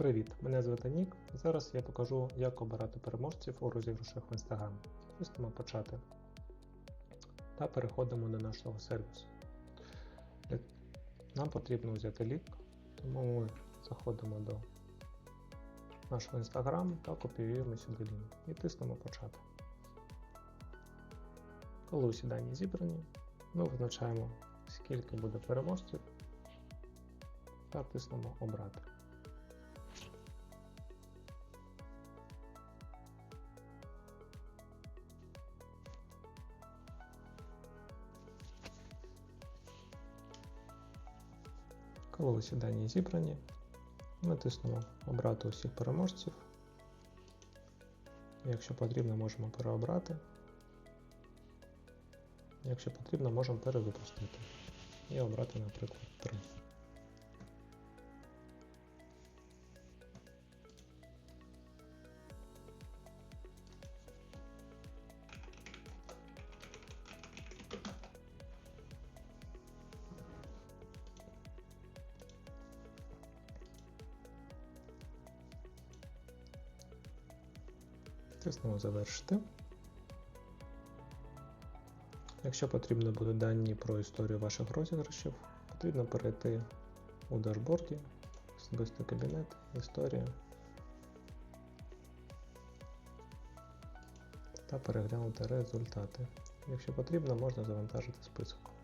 Привіт, мене звати Нік. Зараз я покажу, як обирати переможців у розіграшах в Instagram. Пустимо почати. Та переходимо до нашого сервісу. Нам потрібно взяти лік, тому ми заходимо до нашого Instagram та копіюємо сюди лінк і тиснемо почати. Коли усі дані зібрані, ми визначаємо, скільки буде переможців та тиснемо обрати. Усі дані зібрані, ми тиснемо обрати усіх переможців. Якщо потрібно, можемо переобрати. Якщо потрібно, можемо перевипустити і обрати, наприклад, 3. Тиснемо завершити. Якщо потрібно будуть дані про історію ваших розіграшів, потрібно перейти у дашборді, особистий кабінет, історія та переглянути результати. Якщо потрібно, можна завантажити список.